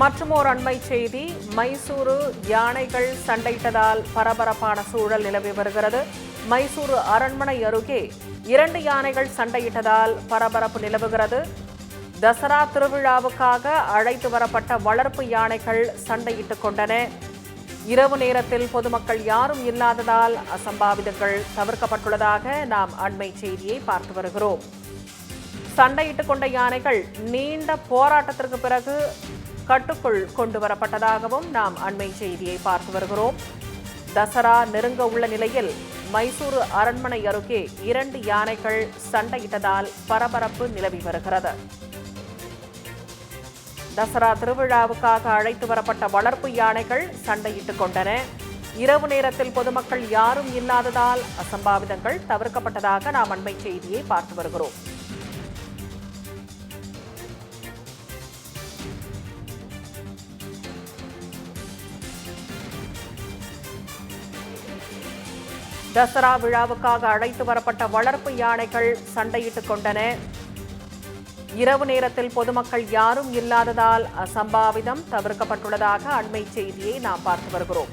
மற்றும் ஓர் அண்மை செய்தி மைசூரு யானைகள் சண்டையிட்டதால் பரபரப்பான சூழல் நிலவி வருகிறது. மைசூரு அரண்மனை அருகே இரண்டு யானைகள் சண்டையிட்டதால் பரபரப்பு நிலவுகிறது. தசரா திருவிழாவுக்காக அழைத்து வரப்பட்ட வளர்ப்பு யானைகள் சண்டையிட்டுக் கொண்டன. இரவு நேரத்தில் பொதுமக்கள் யாரும் இல்லாததால் அசம்பாவிதங்கள் தவிர்க்கப்பட்டுள்ளதாக நாம் அண்மை செய்தியை பார்த்து வருகிறோம். சண்டையிட்டுக் கொண்ட யானைகள் நீண்ட போராட்டத்திற்கு பிறகு கட்டுக்குள் கொண்டு வரப்பட்டதாகவும் நாம் அண்மை செய்தியை பார்த்து வருகிறோம். தசரா நெருங்க உள்ள நிலையில் மைசூரு அரண்மனை அருகே இரண்டு யானைகள் சண்டையிட்டதால் பரபரப்பு நிலவி வருகிறது. தசரா திருவிழாவுக்காக அழைத்து வரப்பட்ட வளர்ப்பு யானைகள் சண்டையிட்டுக் கொண்டன. இரவு நேரத்தில் பொதுமக்கள் யாரும் இல்லாததால் அசம்பாவிதங்கள் தவிர்க்கப்பட்டதாக நாம் அண்மை செய்தியை பார்த்து வருகிறோம். தசரா விழாவுக்காக அழைத்து வரப்பட்ட வளர்ப்பு யானைகள் சண்டையிட்டுக் கொண்டன. இரவு நேரத்தில் பொதுமக்கள் யாரும் இல்லாததால் அசம்பாவிதம் தவிர்க்கப்பட்டுள்ளதாக அண்மை செய்தியை நாம் பார்த்து வருகிறோம்.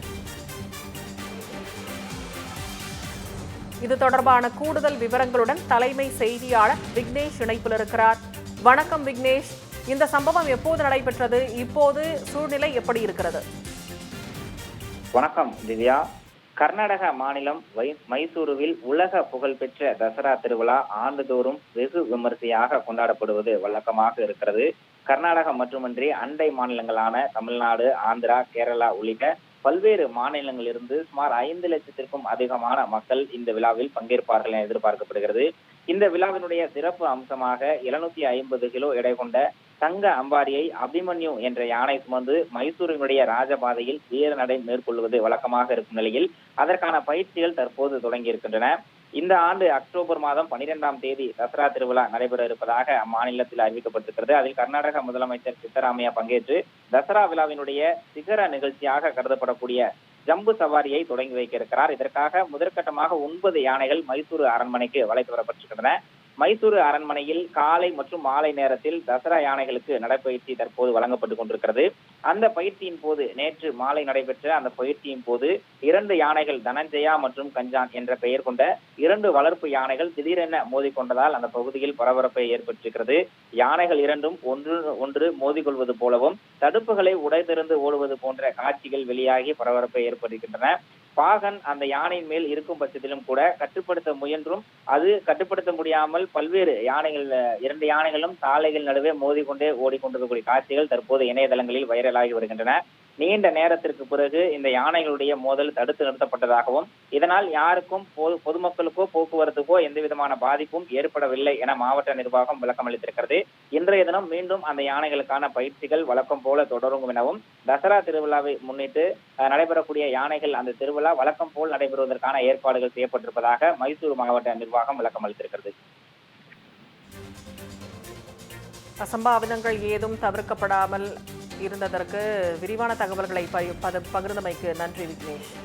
இது தொடர்பான கூடுதல் விவரங்களுடன் தலைமை செய்தியாளர் விக்னேஷ் இணைப்பில் இருக்கிறார். வணக்கம் விக்னேஷ். இந்த சம்பவம் எப்போது நடைபெற்றது? இப்போது சூழ்நிலை எப்படி இருக்கிறது? வணக்கம் திவ்யா. கர்நாடக மாநிலம் மைசூருவில் உலக புகழ்பெற்ற தசரா திருவிழா ஆண்டுதோறும் வெகு விமரிசையாக கொண்டாடப்படுவது வழக்கமாக இருக்கிறது. கர்நாடகம் மட்டுமின்றி அண்டை மாநிலங்களான தமிழ்நாடு ஆந்திரா கேரளா உள்ளிட்ட பல்வேறு மாநிலங்களிலிருந்து சுமார் ஐந்து லட்சத்திற்கும் அதிகமான மக்கள் இந்த விழாவில் பங்கேற்பார்கள் என எதிர்பார்க்கப்படுகிறது. இந்த விழாவினுடைய சிறப்பு அம்சமாக எழுநூத்தி ஐம்பது கிலோ எடை கொண்ட தங்க அம்பாரியை அபிமன்யு என்ற யானை சுமந்து மைசூரினுடைய ராஜபாதையில் வீரநடை மேற்கொள்வது வழக்கமாக இருக்கும் நிலையில் அதற்கான பயிற்சிகள் தற்போது தொடங்கி இருக்கின்றன இந்த ஆண்டு அக்டோபர் மாதம் பனிரெண்டாம் தேதி தசரா திருவிழா நடைபெற இருப்பதாக அம்மாநிலத்தில் அறிவிக்கப்பட்டிருக்கிறது. அதில் கர்நாடக முதலமைச்சர் சித்தராமையா பங்கேற்று தசரா விழாவினுடைய சிகர நிகழ்ச்சியாக கருதப்படக்கூடிய ஜம்பு சவாரியை தொடங்கி வைக்க இருக்கிறார். இதற்காக முதற்கட்டமாக ஒன்பது யானைகள் மைசூரு அரண்மனைக்கு வளைத்து வரப்பட்டிருக்கின்றன. மைசூரு அரண்மனையில் காலை மற்றும் மாலை நேரத்தில் தசரா யானைகளுக்கு நடைப்பயிற்சி தற்போது வழங்கப்பட்டு கொண்டிருக்கிறது. அந்த பயிற்சியின் போது நேற்று மாலை நடைபெற்ற அந்த பயிற்சியின் போது இரண்டு யானைகள் தனஞ்சயா மற்றும் கஞ்சான் என்ற பெயர் கொண்ட இரண்டு வளர்ப்பு யானைகள் திடீரென மோதிக்கொண்டதால் அந்த பகுதியில் பரபரப்பை ஏற்பட்டிருக்கிறது. யானைகள் இரண்டும் ஒன்று ஒன்று மோதிக்கொள்வது போலவும் தடுப்புகளை உடைத்திருந்து ஓடுவது போன்ற காட்சிகள் வெளியாகி பரபரப்பை ஏற்படுகின்றன பாகன் அந்த யானையின் மேல் இருக்கும் பட்சத்திலும் கூட கட்டுப்படுத்த முயன்றும் அது கட்டுப்படுத்த முடியாமல் பல்வேறு யானைகள் இரண்டு யானைகளும் சாலைகள் நடுவே மோதிக்கொண்டே ஓடிக்கொண்டிருக்கக்கூடிய காட்சிகள் தற்போது இணையதளங்களில் வைரலாகி வருகின்றன. நீண்ட நேரத்திற்கு பிறகு இந்த யானைகளுடைய மோதல் தடுத்து நிறுத்தப்பட்டதாகவும் இதனால் யாருக்கும் பொது- பொதுமக்களுக்கோ போக்குவரத்துக்கோ எந்த விதமான பாதிப்பும் ஏற்படவில்லை என மாவட்ட நிர்வாகம் விளக்கம் அளித்திருக்கிறது இன்றைய தினம் மீண்டும் அந்த யானைகளுக்கான பயிற்சிகள் வழக்கம் போல தொடரும் எனவும் தசரா திருவிழாவை முன்னிட்டு நடைபெறக்கூடிய யானைகள் அந்த திருவிழா வழக்கம் போல் நடைபெறுவதற்கான ஏற்பாடுகள் செய்யப்பட்டிருப்பதாக மைசூர் மாவட்ட நிர்வாகம் விளக்கம் அளித்திருக்கிறது அசம்பாவிதங்கள் ஏதும் தவிர்க்கப்படாமல் இருந்ததற்கு விரிவான தகவல்களை பத- பகிர்ந்தமைக்கு நன்றி விக்னேஷ்.